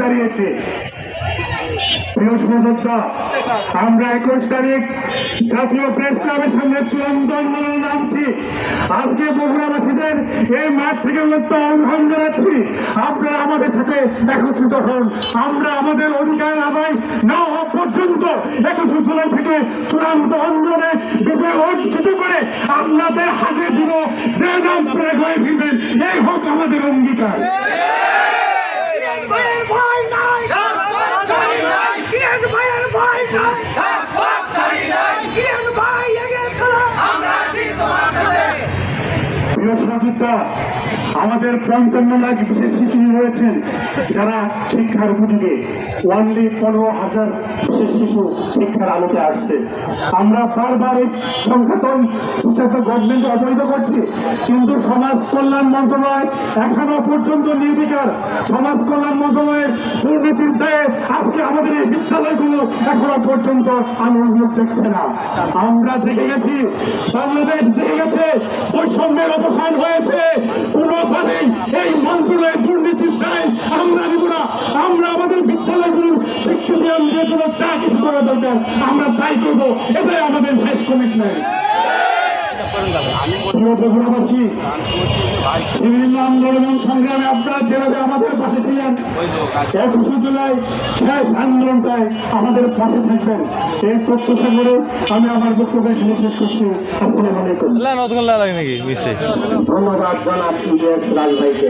দাঁড়িয়েছে। প্রিয় আমরা একুশ তারিখ জাতীয় প্রেস ক্লাবের সামনে চূড়ান্ত নামছি। আজকে বগুড়াবাসীদের এই মাঠ থেকে আহ্বান জানাচ্ছি। আপনারা আমাদের সাথে একত্রিত হন। আমরা আমাদের অধিকার আদায় না হওয়া পর্যন্ত একুশে জুলাই থেকে চূড়ান্ত আন্দোলনে বিজয় অর্জিত করে আপনাদের হাতে দিব দেন, আপনারা ফিরবেন। এই হোক আমাদের অঙ্গীকার। প্রিয় আমাদের পঞ্চান্ন লাখ বিশেষ শিশু রয়েছেন যারা শিক্ষার উপযোগী। ওয়ানলি পনেরো হাজার বিশেষ শিশু শিক্ষার আলোতে আসছে। আমরা বারবার এই সংখ্যাতন হিসাবে গভর্নমেন্ট অবহিত করছি, কিন্তু সমাজ কল্যাণ মন্ত্রণালয় এখনও পর্যন্ত নির্বিকার। সমাজ কল্যাণ মন্ত্রণালয়ের দুর্নীতির দায়ে আজকে আমাদের এই বিদ্যালয়গুলো এখনও পর্যন্ত আলোর মুখ দেখছে না। আমরা জেগে গেছি। বাংলাদেশ গেছে বৈষম্যের অবসান হয়েছে। কোনোভাবেই এই মন্ত্রণালয়ের দুর্নীতির দায় আমরা নিব না। আমরা আমাদের বিদ্যালয়গুলোর শিক্ষিত আনতে জন্য যা কিছু করা দরকার, আমরা তাই করব। এটাই আমাদের শেষ কমিটমেন্ট। বিভিন্ন আন্দোলন সংগ্রামে আপনারা যেভাবে আমাদের পাশে ছিলেন একুশে জুলাই শেষ আন্দোলনটায় আমাদের পাশে থাকবেন। এই প্রত্যাশা করে আমি আমার বক্তব্য এখানে শেষ করছি। আসসালামু আলাইকুম। ধন্যবাদ জানাব ভাইকে।